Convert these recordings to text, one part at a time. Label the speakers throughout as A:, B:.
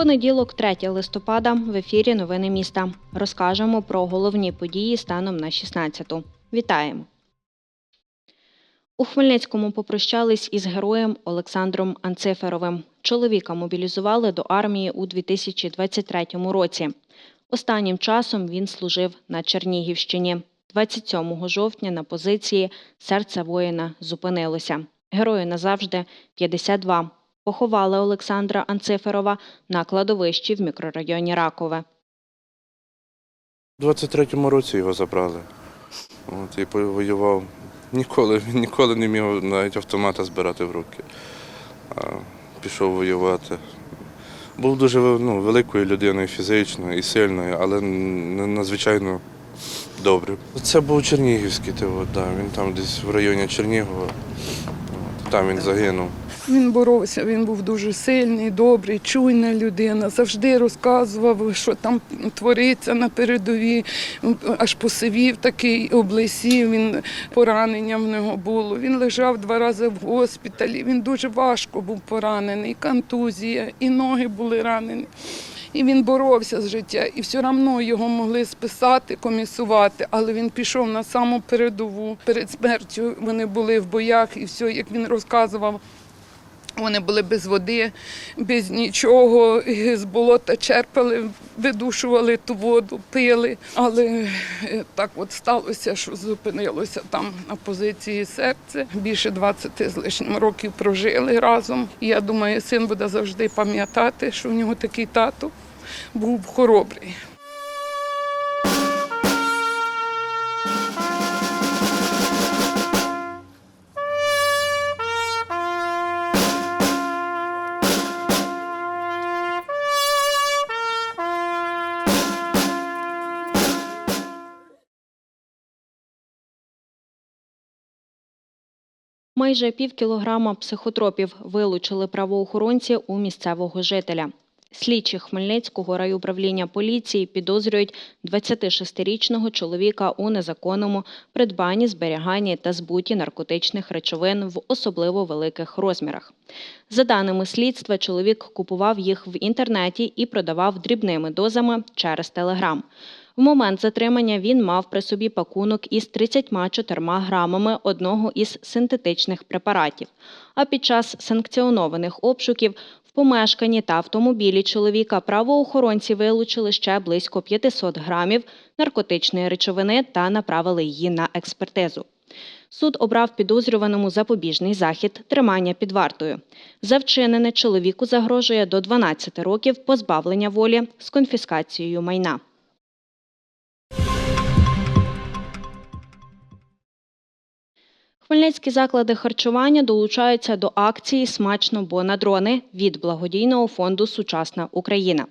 A: Понеділок, 3 листопада, в ефірі Новини міста. Розкажемо про головні події станом на 16-ту. Вітаємо! У Хмельницькому попрощались із героєм Олександром Анциферовим. Чоловіка мобілізували до армії у 2023 році. Останнім часом він служив на Чернігівщині. 27 жовтня на позиції серце воїна зупинилося. Герою назавжди 52. Поховали Олександра Анциферова на кладовищі в мікрорайоні Ракове.
B: У 23-му році його забрали. От, і воював. Ніколи, він ніколи не міг навіть автомата збирати в руки. А пішов воювати. Був дуже ну, великою людиною фізичною і сильною, але надзвичайно добре. Це був Чернігівський тиво, да, він там десь в районі Чернігова. Там він загинув.
C: Він боровся, він був дуже сильний, добрий, чуйна людина. Завжди розказував, що там твориться на передовій. Аж посивів такий, облесів. Він поранення в нього було. Він лежав два рази в госпіталі. Він дуже важко був поранений, контузія, і ноги були ранені. І він боровся з життя, і все одно його могли списати, комісувати, але він пішов на саму передову. Перед смертю вони були в боях, і все, як він розказував, вони були без води, без нічого, з болота черпали, видушували ту воду, пили. Але е, так от сталося, що зупинилося там на позиції серце. Більше 20 з лишнім років прожили разом. Я думаю, син буде завжди пам'ятати, що в нього такий тато був хоробрий.
A: Майже пів кілограма психотропів вилучили правоохоронці у місцевого жителя. Слідчі Хмельницького райуправління поліції підозрюють 26-річного чоловіка у незаконному придбанні, зберіганні та збуті наркотичних речовин в особливо великих розмірах. За даними слідства, чоловік купував їх в інтернеті і продавав дрібними дозами через Телеграм. В момент затримання він мав при собі пакунок із 34 грамами одного із синтетичних препаратів. А під час санкціонованих обшуків в помешканні та автомобілі чоловіка правоохоронці вилучили ще близько 500 грамів наркотичної речовини та направили її на експертизу. Суд обрав підозрюваному запобіжний захід тримання під вартою. За вчинене чоловіку загрожує до 12 років позбавлення волі з конфіскацією майна. Хмельницькі заклади харчування долучаються до акції Смачно, бо на дрони від благодійного фонду Сучасна Україна.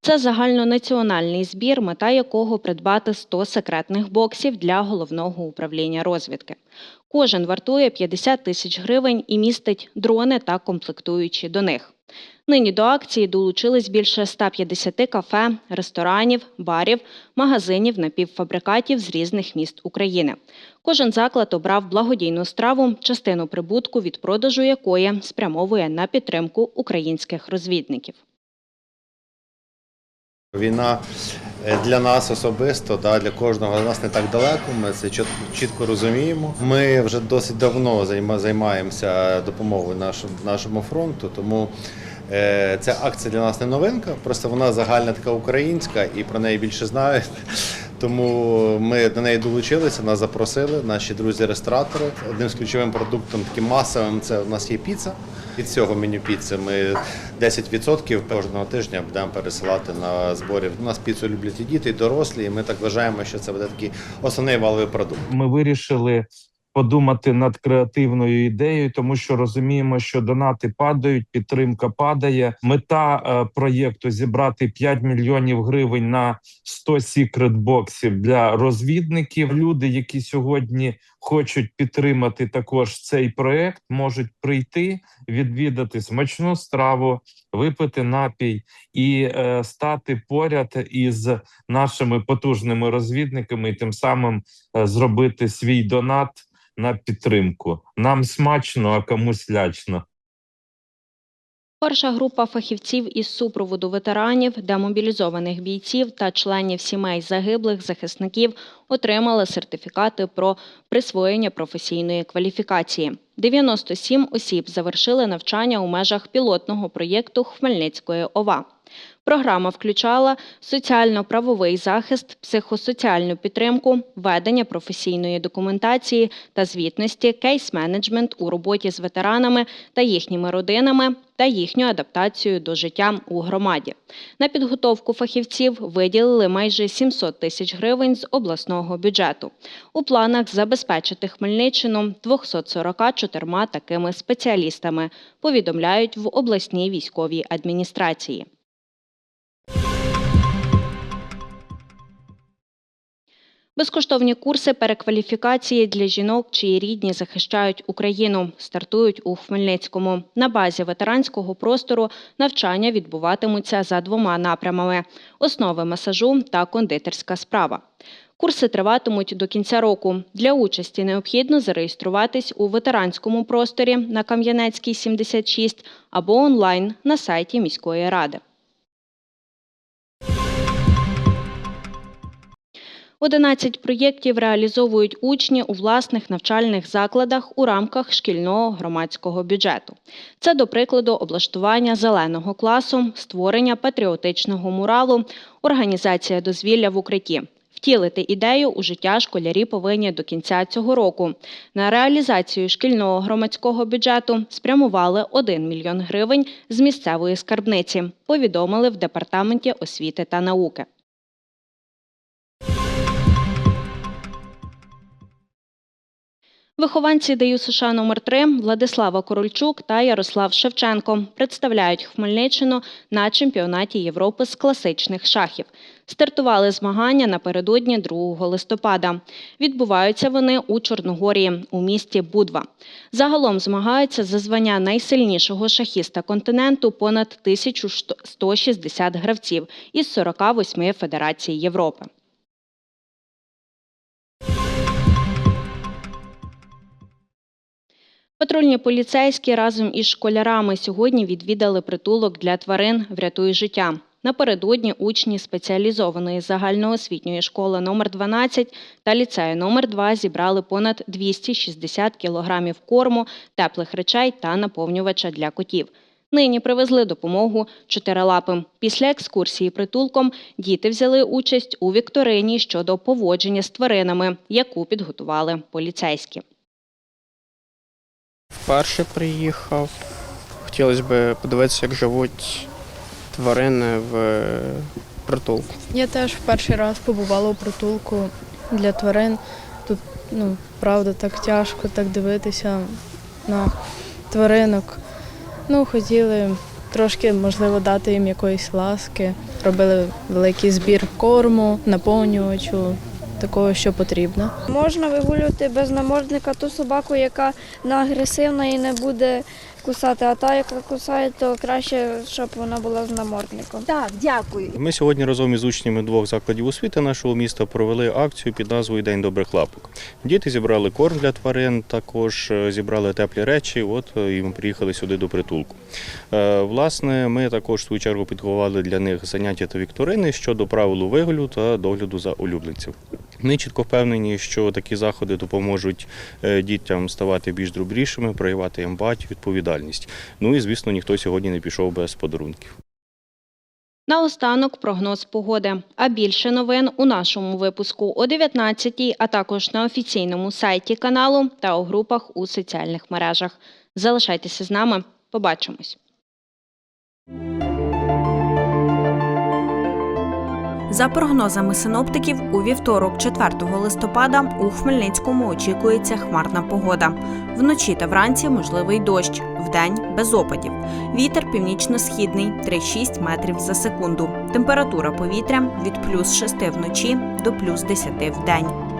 A: Це загальнонаціональний збір, мета якого придбати 100 секретних боксів для головного управління розвідки. Кожен вартує 50 тисяч гривень і містить дрони та комплектуючі до них. Нині до акції долучились більше 150 кафе, ресторанів, барів, магазинів, напівфабрикатів з різних міст України. Кожен заклад обрав благодійну страву, частину прибутку від продажу якої спрямовує на підтримку українських розвідників.
D: Війна е, для нас особисто, для кожного з нас не так далеко. Ми це чітко розуміємо. Ми вже досить давно займаємося допомогою нашому, фронту, тому ця акція для нас не новинка, просто вона загальна така українська і про неї більше знають. Тому ми до неї долучилися, нас запросили, наші друзі-ресторатори. Одним з ключовим продуктом таким масовим це у нас є піца. Від цього меню піци ми 10% кожного тижня будемо пересилати на зборі. У нас піцу люблять і діти, і дорослі. І ми так вважаємо, що це буде такий основний валовий продукт.
E: ми вирішили подумати над креативною ідеєю, тому що розуміємо, що донати падають, підтримка падає. Мета е, проєкту зібрати 5 мільйонів гривень на 100 секрет-боксів для розвідників. Люди, які сьогодні хочуть підтримати також цей проект, можуть прийти, відвідати смачну страву, випити напій і е, стати поряд із нашими потужними розвідниками, і тим самим е, зробити свій донат на підтримку. Нам смачно, а комусь лячно.
A: Перша група фахівців із супроводу ветеранів, демобілізованих бійців та членів сімей загиблих захисників отримали сертифікати про присвоєння професійної кваліфікації. 97 осіб завершили навчання у межах пілотного проєкту Хмельницької ОВА. Програма включала соціально-правовий захист, психосоціальну підтримку, ведення професійної документації та звітності, кейс-менеджмент у роботі з ветеранами та їхніми родинами та їхню адаптацію до життя у громаді. На підготовку фахівців виділили майже 700 тисяч гривень з обласного бюджету. У планах забезпечити Хмельниччину 244 такими спеціалістами, повідомляють в обласній військовій адміністрації. Безкоштовні курси перекваліфікації для жінок, чиї рідні захищають Україну, стартують у Хмельницькому. На базі ветеранського простору навчання відбуватимуться за двома напрямами: основи масажу та кондитерська справа. Курси триватимуть до кінця року. Для участі необхідно зареєструватись у ветеранському просторі на Кам'янецькій 76 або онлайн на сайті міської ради. 11 проєктів реалізовують учні у власних навчальних закладах у рамках шкільного громадського бюджету. Це, до прикладу, облаштування зеленого класу, створення патріотичного муралу, організація дозвілля в укритті. Втілити ідею у життя школярі повинні до кінця цього року. На реалізацію шкільного громадського бюджету спрямували 1 мільйон гривень з місцевої скарбниці, повідомили в департаменті освіти та науки. Вихованці ДЮ США номер 3 Владислава Корольчук та Ярослав Шевченко представляють Хмельниччину на чемпіонаті Європи з класичних шахів. Стартували змагання напередодні 2 листопада. Відбуваються вони у Чорногорії у місті Будва. Загалом змагаються за звання найсильнішого шахіста континенту понад 1160 гравців із 48 федерацій Європи. Патрульні поліцейські разом із школярами сьогодні відвідали притулок для тварин «Врятуй життя». Напередодні учні спеціалізованої загальноосвітньої школи номер 12 та ліцею номер 2 зібрали понад 260 кілограмів корму, теплих речей та наповнювача для котів. Нині привезли допомогу чотирилапим. Після екскурсії притулком діти взяли участь у вікторині щодо поводження з тваринами, яку підготували поліцейські.
F: Вперше приїхав. Хотілося б подивитися, як живуть тварини в притулку.
G: Я теж в перший раз побувала у притулку для тварин. Тут, ну, правда, так тяжко так дивитися на тваринок. Ну, хотіли трошки, можливо, дати їм якоїсь ласки. Робили великий збір корму, наповнювачу, такого, що потрібно.
H: Можна вигулювати без намордника ту собаку, яка не агресивна і не буде кусати, а та, яка кусає, то краще, щоб вона була з намордником.
I: Так, дякую.
J: Ми сьогодні разом із учнями двох закладів освіти нашого міста провели акцію під назвою День добрих лапок. Діти зібрали корм для тварин, також е, зібрали теплі речі. От е, і ми приїхали сюди до притулку. Е, Власне, ми також в свою чергу підготували для них заняття та вікторини щодо правил вигляду та догляду за улюбленців. Ми чітко впевнені, що такі заходи допоможуть е, дітям ставати більш добрішими, проявати емпатію, відповідальність. Ну і звісно, ніхто сьогодні не пішов без подарунків.
A: Наостанок прогноз погоди. А більше новин у нашому випуску о 19-й, а також на офіційному сайті каналу та у групах у соціальних мережах. Залишайтеся з нами. Побачимось. За прогнозами синоптиків, у вівторок, 4 листопада, у Хмельницькому очікується хмарна погода. Вночі та вранці можливий дощ, вдень без опадів. Вітер північно-східний 3-6 метрів за секунду. Температура повітря від плюс 6 вночі до плюс 10 в день.